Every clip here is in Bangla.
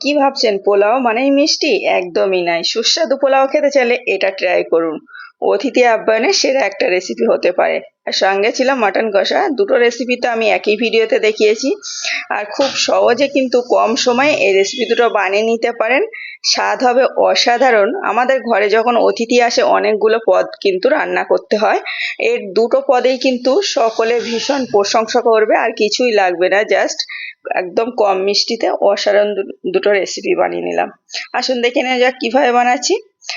কি ভাবছেন পোলাও মানেই মিষ্টি? একদমই নাই। সুস্বাদু পোলাও খেতে চাইলে এটা ট্রাই করুন। অতিথি আপ্যায়নের সেরা একটা রেসিপি হতে পারে। আর সঙ্গে ছিল মাটন কষা। দুটো রেসিপি তো আমি একই ভিডিওতে দেখিয়েছি। আর খুব সহজে কিন্তু কম সময়ে এই রেসিপি দুটো বানিয়ে নিতে পারেন। স্বাদ হবে অসাধারণ। আমাদের ঘরে যখন অতিথি আসে, অনেকগুলো পদ কিন্তু রান্না করতে হয়। এর দুটো পদেই কিন্তু সকলে ভীষণ প্রশংসা করবে। আর কিছুই লাগবে না জাস্ট একদম কম মিষ্টিতে অসাধারণ দুটো রেসিপি বানিয়ে নিলাম। আসুন দেখে নেওয়া যাক কীভাবে বানাচ্ছি।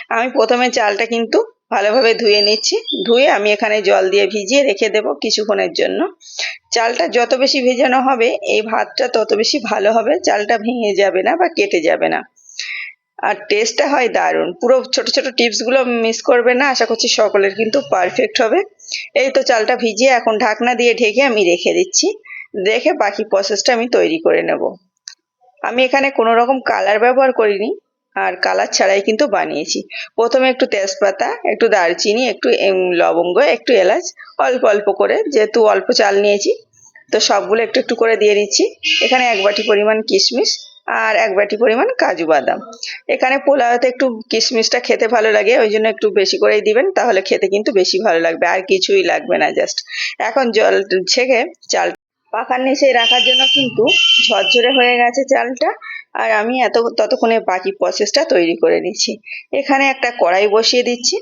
আমি প্রথমে চালটা কিন্তু ভালোভাবে ধুয়ে নিচ্ছি। ধুয়ে আমি এখানে জল দিয়ে ভিজিয়ে রেখে দেবো কিছুক্ষণের জন্য। চালটা যত বেশি ভেজানো হবে, এই ভাতটা তত বেশি ভালো হবে। চালটা ভেঙে যাবে না বা কেটে যাবে না। আর টেস্টটা হয় দারুণ। পুরো ছোট ছোট টিপসগুলো মিস করবে না। আশা করছি সকলের কিন্তু পারফেক্ট হবে। এই তো চালটা ভিজিয়ে এখন ঢাকনা দিয়ে ঢেকে আমি রেখে দিচ্ছি। রেখে বাকি প্রসেসটা আমি তৈরি করে নেব। আমি এখানে কোনো রকম কালার ব্যবহার করিনি। আর কালার ছাড়াই কিন্তু বানিয়েছি। প্রথমে একটু তেজপাতা, একটু দারচিনি, একটু লবঙ্গ, একটু এলাচ, অল্প অল্প করে, যেহেতু অল্প চাল নিয়েছি, তো সবগুলো একটু একটু করে দিয়ে দিচ্ছি। এখানে এক বাটি পরিমাণ কিশমিশ আর এক বাটি পরিমাণ কাজু বাদাম। এখানে পোলাওতে একটু কিশমিশটা খেতে ভালো লাগে, ওই জন্য একটু বেশি করেই দিবেন, তাহলে খেতে কিন্তু বেশি ভালো লাগবে, আর কিছুই লাগবে না জাস্ট এখন জল ছেঁকে চাল পাখার নিচে রাখার জন্য কিন্তু ঝরঝরে হয়ে গেছে চালটা আর আমি এত, ততক্ষণে বাকি প্রসেসটা তৈরি করে নিচ্ছি। এখানে একটা কড়াই বসিয়ে দিচ্ছি।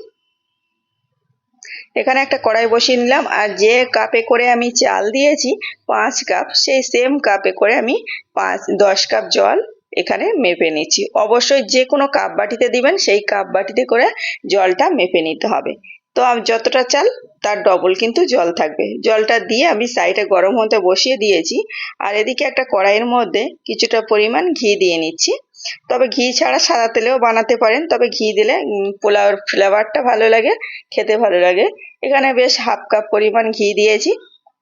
এখানে একটা কড়াই বসিয়ে নিলাম, আর যে কাপে করে আমি চাল দিয়েছি, পাঁচ কাপ সেই সেম কাপে করে আমি পাঁচ, দশ কাপ জল এখানে মেপে নিচ্ছি। অবশ্যই যে কোনো কাপ বাটিতে দিবেন, সেই কাপ বাটিতে করে জলটা মেপে নিতে হবে। তো আমি যতটা চাল, তার ডবল কিন্তু জল থাকবে। জলটা দিয়ে আমি সাইডে গরম হতে বসিয়ে দিয়েছি। আর এদিকে একটা কড়াইয়ের মধ্যে কিছুটা পরিমাণ ঘি দিয়ে নিচ্ছি। তবে ঘি ছাড়া সাদা তেলেও বানাতে পারেন। তবে ঘি দিলে পোলাওয়ের ফ্লেভারটা ভালো লাগে, খেতে ভালো লাগে। এখানে বেশ হাফ কাপ পরিমাণ ঘি দিয়েছি।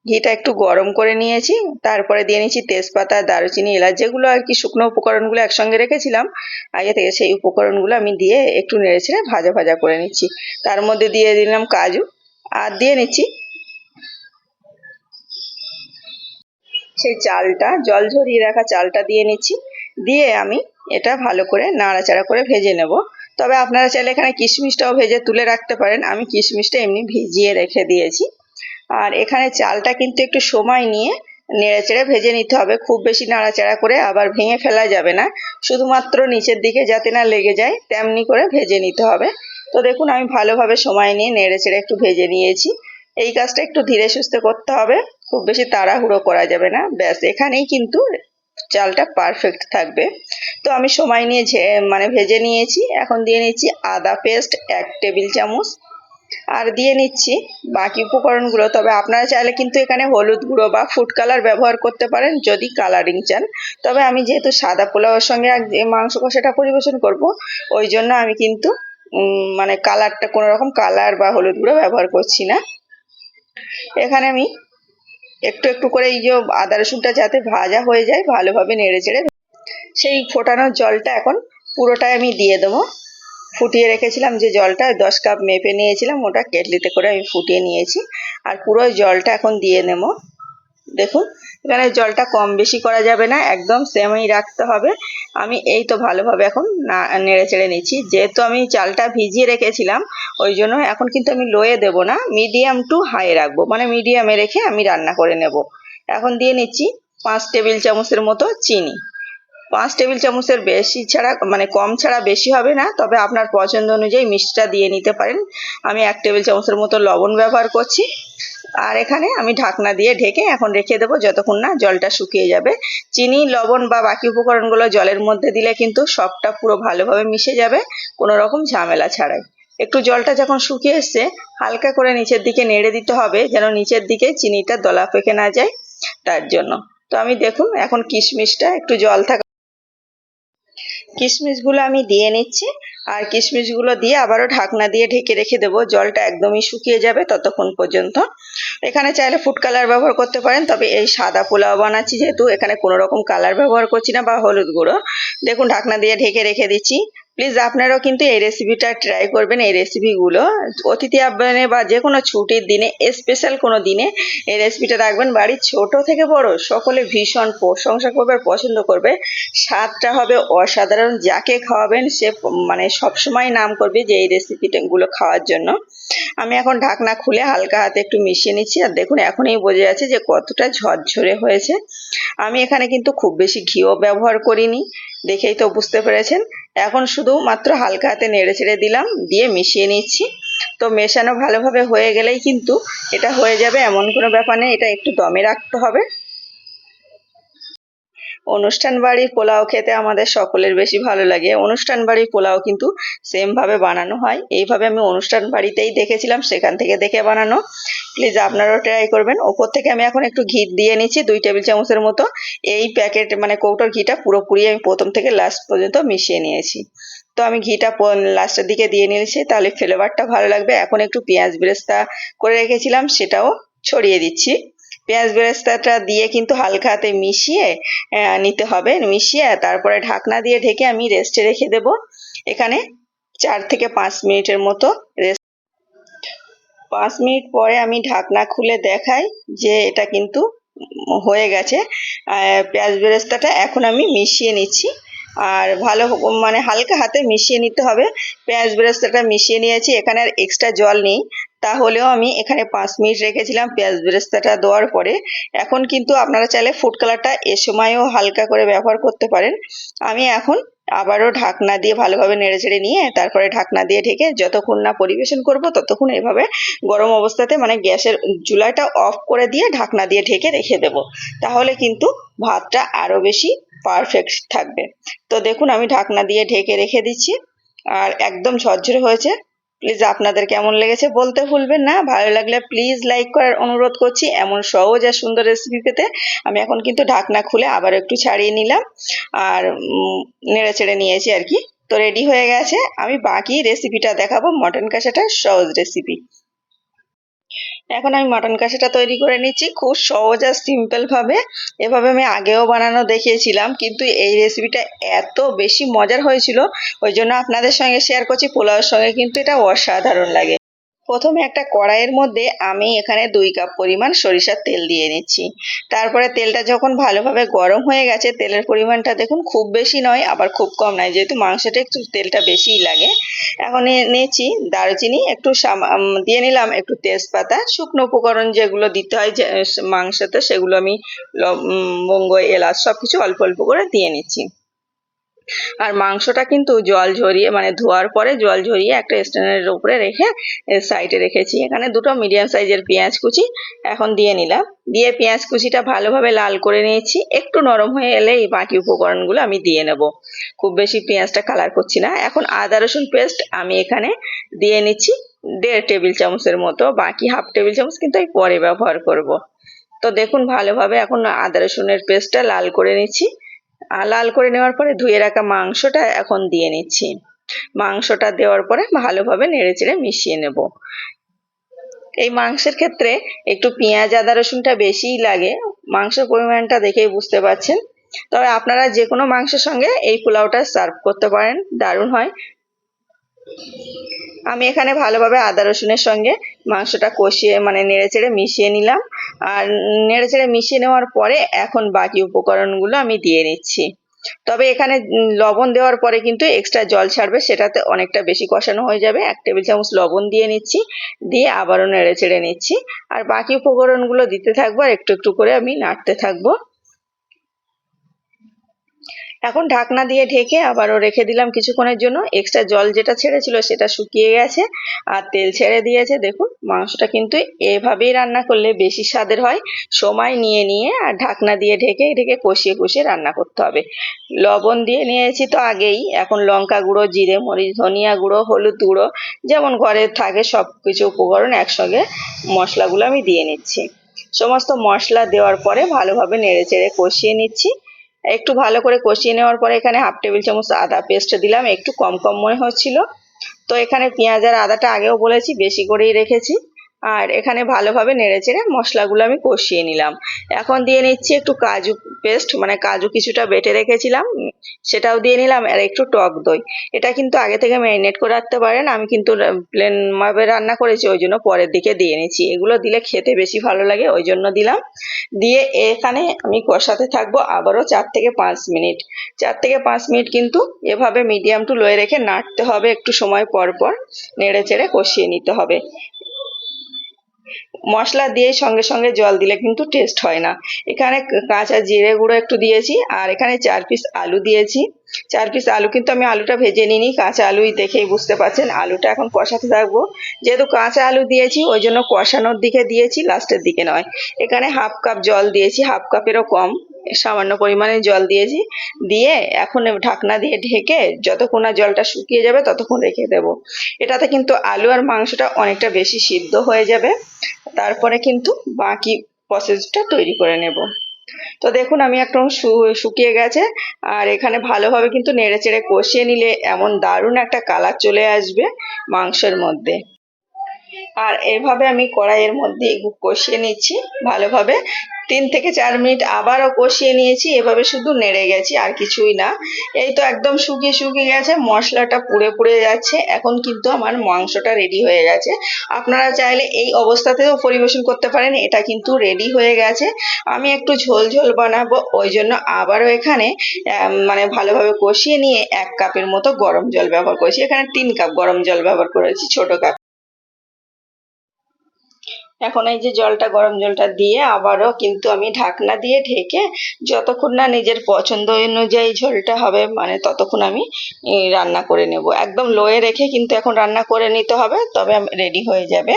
ঘিটা একটু গরম করে নিয়েছি, তারপরে দিয়ে নিচ্ছি তেজপাতা, দারুচিনি, এলাচ, যেগুলো আর কি শুকনো উপকরণগুলো একসঙ্গে রেখেছিলাম, আগে থেকে সেই উপকরণগুলো আমি দিয়ে একটু নেড়েছেড়ে ভাজা ভাজা করে নিচ্ছি। তার মধ্যে দিয়ে দিলাম কাজু, আর দিয়ে নিচ্ছি সেই চালটা, জল ঝরিয়ে রাখা চালটা দিয়ে নিচ্ছি, দিয়ে আমি এটা ভালো করে নাড়াচাড়া করে ভেজে নেব। তবে আপনারা চাইলে এখানে কিশমিশটাও ভেজে তুলে রাখতে পারেন, আমি কিশমিশটা এমনি ভিজিয়ে রেখে দিয়েছি। আর এখানে চালটা কিন্তু একটু সময় নিয়ে নেড়েচেড়ে ভেজে নিতে হবে। খুব বেশি নাড়াচাড়া করে আবার ভেঙে ফেলা যাবে না। শুধুমাত্র নিচের দিকে যাতে না লেগে যায়, তেমনি করে ভেজে নিতে হবে। তো দেখুন, আমি ভালোভাবে সময় নিয়ে নেড়েচেড়ে একটু ভেজে নিয়েছি। এই কাজটা একটু ধীরে সুস্থে করতে হবে। খুব বেশি তাড়াহুড়ো করা যাবে না। ব্যাস, এখানেই কিন্তু চালটা পারফেক্ট থাকবে। তো আমি সময় নিয়ে মানে ভেজে নিয়েছি। এখন দিয়ে নিচ্ছি আদা পেস্ট এক টেবিল চামচ। আর দিয়ে নিচ্ছি বাকি উপকরণগুলো। তবে আপনারা চাইলে কিন্তু এখানে হলুদ গুঁড়ো বা ফুড কালার ব্যবহার করতে পারেন যদি কালারিং চান। তবে আমি যেহেতু সাদা পোলাওয়ের সঙ্গে মাংস কষাটা পরিবেশন করব, ওই জন্য আমি কিন্তু মানে কালারটা কোনো রকম কালার বা হলুদ গুঁড়ো ব্যবহার করছি না। এখানে আমি একটু একটু করে এই যে আদা রসুনটা যাতে ভাজা হয়ে যায়, ভালোভাবে নেড়ে চেড়ে সেই ফোটানোর জলটা এখন পুরোটাই আমি দিয়ে দেবো। ফুটিয়ে রেখেছিলাম যে জলটা, দশ কাপ মেপে নিয়েছিলাম, ওটা কেটলিতে করে আমি ফুটিয়ে নিয়েছি। আর পুরো জলটা এখন দিয়ে নেব। দেখুন, এখানে জলটা কম বেশি করা যাবে না, একদম সেমই রাখতে হবে। আমি এই তো ভালোভাবে এখন না, নেড়ে চেড়ে নিচ্ছি। যেহেতু আমি চালটা ভিজিয়ে রেখেছিলাম, ওই জন্য এখন কিন্তু আমি লোয়ে দেব না, মিডিয়াম টু হাই রাখব। মানে মিডিয়ামে রেখে আমি রান্না করে নেব। এখন দিয়ে নিচ্ছি পাঁচ টেবিল চামচের মতো চিনি। পাঁচ টেবিল চামচের বেশি ছাড়া মানে কম ছাড়া বেশি হবে না, তবে আপনার পছন্দ অনুযায়ী মিষ্টিটা দিয়ে নিতে পারেন। আমি এক টেবিল চামচের মতো লবণ ব্যবহার করছি। আর এখানে আমি ঢাকনা দিয়ে ঢেকে এখন রেখে দেবো যতক্ষণ না জলটা শুকিয়ে যাবে। চিনি, লবণ বা বাকি উপকরণগুলো জলের মধ্যে দিলে কিন্তু সবটা পুরো ভালোভাবে মিশে যাবে, কোনো রকম ঝামেলা ছাড়াই। একটু জলটা যখন শুকিয়ে এসছে, হালকা করে নিচের দিকে নেড়ে দিতে হবে, যেন নিচের দিকে চিনিটা দলা পেকে না যায়, তার জন্য। তো আমি দেখুন, এখন কিশমিশটা একটু জল থাকা কিশমিশগুলো আমি দিয়ে নিচ্ছি, আর কিশমিশগুলো দিয়ে আবারও ঢাকনা দিয়ে ঢেকে রেখে দেবো। জলটা একদমই শুকিয়ে যাবে ততক্ষণ পর্যন্ত। এখানে চাইলে ফুড কালার ব্যবহার করতে পারেন, তবে এই সাদা পোলাও বানাচ্ছি যেহেতু, এখানে কোনো রকম কালার ব্যবহার করছি না, বা হলুদ গুঁড়ো। দেখুন, ঢাকনা দিয়ে ঢেকে রেখে দিচ্ছি। প্লিজ আপনারাও কিন্তু এই রেসিপিটা ট্রাই করবেন, এই রেসিপিগুলো অতিথি আহ্বানে বা যে কোনো ছুটির দিনে স্পেশাল কোনো দিনে, এই রেসিপিটা রাখবেন। বাড়ির ছোট থেকে বড়, সকলে ভীষণ প্রশংসা করবে, পছন্দ করবে। স্বাদটা হবে অসাধারণ, যাকে খাওয়াবেন সে মানে সবসময় নাম করবে যে এই রেসিপিগুলো খাওয়ার জন্য। আমি এখন ঢাকনা খুলে হালকা হাতে একটু মিশিয়ে নিচ্ছি। আর দেখুন, এখনই বোঝা যাচ্ছে যে কতটা ঝরঝরে হয়েছে। আমি এখানে কিন্তু খুব বেশি ঘিও ব্যবহার করিনি, দেখেই তো বুঝতে পেরেছেন। এখন শুধু মাত্র হালকা হাতে নেড়ে ছেড়ে দিলাম, দিয়ে মিশিয়ে নিচ্ছি। তো মেশানো ভালোভাবে হয়ে গেলেই কিন্তু এটা হয়ে যাবে, এমন কোনো ব্যাপার নেই, এটা একটু দমে রাখতে হবে। অনুষ্ঠান বাড়ির পোলাও খেতে আমাদের সকলের বেশি ভালো লাগে। অনুষ্ঠান বাড়ির পোলাও কিন্তু সেম ভাবে বানানো হয়। এইভাবে আমি অনুষ্ঠান বাড়িতেই দেখেছিলাম, সেখান থেকে দেখে বানানো। প্লিজ আপনারাও ট্রাই করবেন। ওপর থেকে আমি এখন একটু ঘি দিয়ে নিচ্ছি, দুই টেবিল চামচের মতো। এই প্যাকেট মানে কৌটোর ঘিটা পুরোপুরি আমি প্রথম থেকে লাস্ট পর্যন্ত মিশিয়ে নিয়েছি। তো আমি ঘিটা লাস্টের দিকে দিয়ে নিয়েছি, তাহলে ফ্লেভারটা ভালো লাগবে। এখন একটু পেঁয়াজ বেরেস্তা করে রেখেছিলাম, সেটাও ছড়িয়ে দিচ্ছি। পেঁয়াজ বেরেস্তাটা দিয়ে কিন্তু হালকা হাতে মিশিয়ে নিতে হবে। মিশিয়ে তারপরে ঢাকনা দিয়ে ঢেকে আমি রেস্টে রেখে দেব। এখানে চার থেকে পাঁচ মিনিটের মতো রেস্ট পাঁচ মিনিট পরে আমি ঢাকনা খুলে দেখাই যে এটা কিন্তু হয়ে গেছে। পেঁয়াজ বেরেস্তাটা এখন আমি মিশিয়ে নিচ্ছি। আর ভালো মানে হালকা হাতে মিশিয়ে নিতে হবে। পেঁয়াজ বেরেস্তাটা মিশিয়ে নিয়েছি, এখানে আর এক্সট্রা জল নেই। তাহলেও আমি এখানে পাঁচ মিনিট রেখেছিলাম পেঁয়াজ বেরেস্তাটা দেওয়ার পরে। এখন কিন্তু আপনারা চাইলে ফুড কালারটা এ সময়ও হালকা করে ব্যবহার করতে পারেন। আমি এখন আবারও ঢাকনা দিয়ে ভালোভাবে নেড়ে চেড়ে নিয়ে তারপরে ঢাকনা দিয়ে ঢেকে যতক্ষণ না পরিবেশন করব, ততক্ষণ এভাবে গরম অবস্থাতে মানে গ্যাসের চুলাটা অফ করে দিয়ে ঢাকনা দিয়ে ঢেকে রেখে দেব। তাহলে কিন্তু ভাতটা আরও বেশি পারফেক্ট থাকবে। তো দেখুন, আমি ঢাকনা দিয়ে ঢেকে রেখে দিচ্ছি। আর একদম ঝরঝরে হয়েছে। প্লিজ আপনাদের কেমন লেগেছে বলতে ভুলবেন না। ভালো লাগলে প্লিজ লাইক করার অনুরোধ করছি। এমন সহজ আর সুন্দর রেসিপি পেতে আমি এখন কিন্তু ঢাকনা খুলে আবার একটু ছাড়িয়ে নিলাম। আর নেড়ে চেড়ে নিয়েছি আর কি। তো রেডি হয়ে গেছে। আমি বাকি রেসিপিটা দেখাবো। মটন কষাটা সহজ রেসিপি এখন আমি মাটন কাশিটা তৈরি করে নিচ্ছি। খুব সহজ আর সিম্পলভাবে এভাবে আমি আগেও বানানো দেখিয়েছিলাম, কিন্তু এই রেসিপিটা এত বেশি মজার হয়েছিল। ওই জন্য আপনাদের সঙ্গে শেয়ার করছি, পোলাওয়ের সঙ্গে কিন্তু এটা অসাধারণ লাগে। প্রথমে একটা কড়াইয়ের মধ্যে আমি এখানে দুই কাপ পরিমাণ সরিষার তেল দিয়ে নিচ্ছি। তারপরে তেলটা যখন ভালোভাবে গরম হয়ে গেছে, তেলের পরিমাণটা দেখুন খুব বেশি নয়, আবার খুব কম নয়, যেহেতু মাংসটা একটু তেলটা বেশিই লাগে। এখন নিয়েছি দারুচিনি, একটু দিয়ে নিলাম একটু তেজপাতা, শুকনো উপকরণ যেগুলো দিতে হয় মাংসতে সেগুলো আমি লবঙ্গ এলাচ সব কিছু অল্প অল্প করে দিয়ে নিচ্ছি। আর মাংসটা কিন্তু জল ঝরিয়ে মানে ধোয়ার পরে জল ঝরিয়ে একটা স্ট্যান্ডের উপরে রেখে সাইডে রেখেছি। এখানে দুটো মিডিয়াম সাইজের পেঁয়াজ কুচি এখন দিয়ে নিলাম। দিয়ে পেঁয়াজ কুচিটা ভালোভাবে লাল করে নিয়েছি। একটু নরম হয়ে এলে এই বাকি উপকরণগুলো আমি দিয়ে নেব। খুব বেশি পেঁয়াজটা কালার করছি না। এখন আদা, রসুন পেস্ট আমি এখানে দিয়ে নিচ্ছি। দেড় টেবিল চামচের মতো, বাকি হাফ টেবিল চামচ কিন্তু আমি পরে ব্যবহার করব। তো দেখুন, ভালোভাবে এখন আদা, রসুনের পেস্টটা লাল করে নিচ্ছি। লাল করে নেওয়ার পরে ধুয়ে রাখা মাংসটা এখন দিয়ে নিচ্ছি। মাংসটা দেওয়ার পরে ভালোভাবে নেড়েচেড়ে মিশিয়ে নেব। এই মাংসের ক্ষেত্রে একটু পেঁয়াজ, আদা, রসুনটা বেশিই লাগে। মাংসের পরিমাণটা দেখেই বুঝতে পারছেন। তবে আপনারা যে কোনো মাংসের সঙ্গে এই পোলাওটা সার্ভ করতে পারেন। দারুণ হয়। আমি এখানে ভালোভাবে আদা রসুনের সঙ্গে মাংসটা কষিয়ে মানে নেড়ে চেড়ে মিশিয়ে নিলাম। আর নেড়ে চেড়ে মিশিয়ে নেওয়ার পরে এখন বাকি উপকরণগুলো আমি দিয়ে নিচ্ছি। তবে এখানে লবণ দেওয়ার পরে কিন্তু এক্সট্রা জল ছাড়বে, সেটাতে অনেকটা বেশি কষানো হয়ে যাবে। এক টেবিল চামচ লবণ দিয়ে নিচ্ছি, দিয়ে আবারও নেড়ে চেড়ে নিচ্ছি। আর বাকি উপকরণগুলো দিতে থাকব আর একটু একটু করে আমি নাড়তে থাকব। এখন ঢাকনা দিয়ে ঢেকে আবারও রেখে দিলাম কিছুক্ষণের জন্য। এক্সট্রা জল যেটা ছেড়েছিল সেটা শুকিয়ে গেছে আর তেল ছেড়ে দিয়েছে। দেখুন, মাংসটা কিন্তু এভাবেই রান্না করলে বেশি স্বাদের হয়। সময় নিয়ে নিয়ে আর ঢাকনা দিয়ে ঢেকে ঢেকে কষিয়ে কষিয়ে রান্না করতে হবে। লবণ দিয়ে নিয়েছি তো আগেই। এখন লঙ্কা গুঁড়ো, জিরে মরিচ, ধনিয়া গুঁড়ো, হলুদ গুঁড়ো, যেমন ঘরে থাকে সব কিছু উপকরণ একসঙ্গে মশলাগুলো আমি দিয়ে নিচ্ছি। সমস্ত মশলা দেওয়ার পরে ভালোভাবে নেড়ে চেড়ে কষিয়ে নিচ্ছি। একটু ভালো করে কষিয়ে নেওয়ার পরে এখানে হাফ টেবিল চামচ আদা পেস্ট দিলাম, একটু কম কম মনে হচ্ছিল। তো এখানে পেঁয়াজ আর আদাটা আগেও বলেছি, বেশি করেই রেখেছি। আর এখানে ভালোভাবে নেড়ে চেড়ে মশলাগুলো আমি কষিয়ে নিলাম। এখন দিয়ে নিচ্ছি একটু কাজু পেস্ট মানে কাজু কিছুটা বেটে রেখেছিলাম, সেটাও দিয়ে নিলাম, আর একটু টক দই। এটা কিন্তু আগে থেকে ম্যারিনেট করে রাখতে পারেন, আমি কিন্তু প্লেন ভাবে রান্না করেছি, ওই জন্য পরের দিকে দিয়ে নিচ্ছি। এগুলো দিলে খেতে বেশি ভালো লাগে, ওই জন্য দিলাম। দিয়ে এখানে আমি কষাতে থাকব আবারও চার থেকে পাঁচ মিনিট। চার থেকে পাঁচ মিনিট কিন্তু এভাবে মিডিয়াম টু লোয়ে রেখে নাড়তে হবে, একটু সময় পর পর নেড়ে চেড়ে কষিয়ে নিতে হবে। মশলা দিয়ে সঙ্গে সঙ্গে জল দিলে কিন্তু টেস্ট হয় না। এখানে কাঁচা জিরে গুঁড়ো একটু দিয়েছি, আর এখানে চার পিস আলু দিয়েছি। চার পিস আলু কিন্তু আমি আলুটা ভেজে নিইনি, কাঁচা আলুই দেখেই বুঝতে পারছেন। আলুটা এখন কষাতে থাকব। যেহেতু কাঁচা আলু দিয়েছি, ওই জন্য কষানোর দিকে দিয়েছি লাস্টের দিকে নয়। এখানে হাফ কাপ জল দিয়েছি হাফ কাপেরও কম। সামান্য পরিমাণে জল দিয়েছি। দিয়ে এখন ঢাকনা দিয়ে ঢেকে যতক্ষণ না জলটা শুকিয়ে যাবে ততক্ষণ রেখে দেব। এটাতে কিন্তু আলু আর মাংসটা অনেকটা বেশি সিদ্ধ হয়ে যাবে। তারপরে কিন্তু বাকি প্রসেসটা তৈরি করে নেব। তো দেখুন, আমি একদম শুকিয়ে গেছে। আর এখানে ভালোভাবে কিন্তু নেড়ে চেড়ে কষিয়ে নিলে এমন দারুণ একটা কালার চলে আসবে মাংসের মধ্যে। আর এভাবে আমি কড়াইয়ের মধ্যে কষিয়ে নিচ্ছি। ভালোভাবে তিন থেকে চার মিনিট আবারও কষিয়ে নিয়েছি, এভাবে শুধু নেড়ে গেছি আর কিছুই না। এই তো একদম শুকিয়ে শুকিয়ে গেছে, মশলাটা পুড়ে পুড়ে যাচ্ছে, এখন কিন্তু আমার মাংসটা রেডি হয়ে গেছে। আপনারা চাইলে এই অবস্থাতেও পরিবেশন করতে পারেন, এটা কিন্তু রেডি হয়ে গেছে। আমি একটু ঝোল ঝোল বানাবো, ওই জন্য আবারও এখানে মানে ভালোভাবে কষিয়ে নিয়ে এক কাপের মতো গরম জল ব্যবহার করেছি। এখানে তিন কাপ গরম জল ব্যবহার করেছি, ছোট কাপ। এখন এই যে জলটা, গরম জলটা দিয়ে আবারও কিন্তু আমি ঢাকনা দিয়ে ঢেকে যতক্ষণ না নিজের পছন্দ অনুযায়ী ঝোলটা হবে মানে ততক্ষণ আমি রান্না করে নেব। একদম লোয়ে রেখে কিন্তু এখন রান্না করে নিতে হবে, তবে রেডি হয়ে যাবে।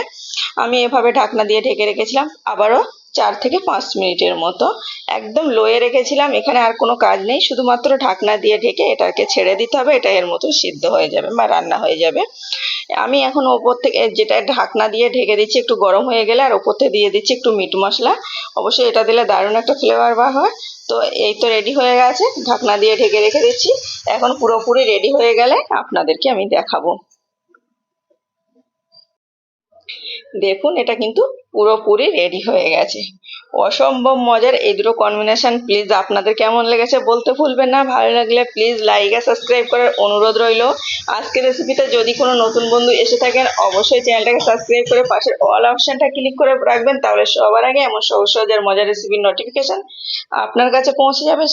আমি এভাবে ঢাকনা দিয়ে ঢেকে রেখেছিলাম, আবারও চার থেকে পাঁচ মিনিটের মতো। একদম লোয়ে রেখেছিলাম, এখানে আর কোনো কাজ নেই, শুধুমাত্র ঢাকনা দিয়ে ঢেকে এটাকে ছেড়ে দিতে হবে এটা এর মতো সিদ্ধ হয়ে যাবে বা রান্না হয়ে যাবে। আমি এখন ওপর থেকে যেটা ঢাকনা দিয়ে ঢেকে দিচ্ছি, একটু গরম হয়ে গেলে, আর ওপর থেকে দিয়ে দিচ্ছি একটু মিট মশলা। অবশ্যই এটা দিলে দারুণ একটা ফ্লেভার বার হয়। তো এই তো রেডি হয়ে গেছে, ঢাকনা দিয়ে ঢেকে রেখে দিচ্ছি। এখন পুরোপুরি রেডি হয়ে গেলে আপনাদেরকে আমি দেখাবো। দেখুন, এটা কিন্তু পুরোপুরি রেডি হয়ে গেছে। অসম্ভব মজার এই দুটো কম্বিনেশন প্লিজ আপনাদের কেমন লেগেছে বলতে ভুলবেন না। ভালো লাগলে প্লিজ লাইক আর সাবস্ক্রাইব করার অনুরোধ রইল। আজকের রেসিপিটা যদি কোনো নতুন বন্ধু এসে থাকেন, অবশ্যই চ্যানেলটাকে সাবস্ক্রাইব করে পাশের অল অপশনটা ক্লিক করে রাখবেন। তাহলে সবার আগে এমন সহজ সহজ আর মজার রেসিপির নোটিফিকেশন আপনার কাছে পৌঁছে যাবে।